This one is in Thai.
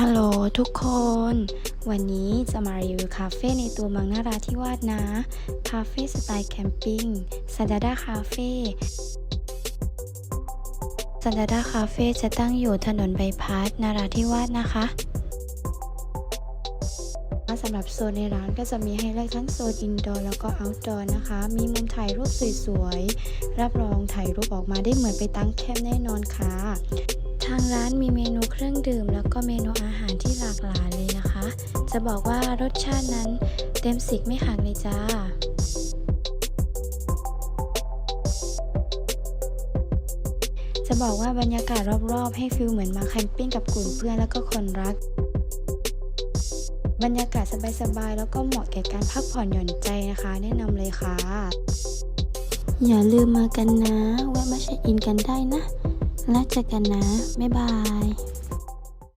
ฮัลโหลทุกคน วันนี้จะมารีวิวคาเฟ่ในตัวเมืองนาราธิวาสนะ คาเฟ่สไตล์แคมปิ้งซาดาดาคาเฟ่ซาดาดาคาเฟ่จะตั้งอยู่ถนนใบพัดนาราธิวาสนะคะสำหรับโซนในร้านก็จะมีให้เลือกทั้งโซนอินดอร์แล้วก็เอาท์ดอร์นะคะ มีมุมถ่ายรูปสวยๆ รับรองถ่ายรูปออกมาได้เหมือนไปตั้งแคมป์แน่นอนค่ะ ทางร้านมีเมนูเครื่องดื่ม แล้วก็เมนูอาหารที่หลากหลายเลยนะคะ จะบอกว่ารสชาตินั้นเต็มสิกไม่หักเลยจ้าจะบอกว่าบรรยากาศรอบๆ ให้ฟิลเหมือนมาแคมปิ้งกับกลุ่มเพื่อนแล้วก็คนรัก บรรยากาศสบายๆ แล้วก็เหมาะแก่การพักผ่อนหย่อนใจนะคะ แนะนำเลยค่ะ อย่าลืมมากันนะแวะมาเช็คอินกันได้นะ แล้วเจอกันนะ บ๊ายบาย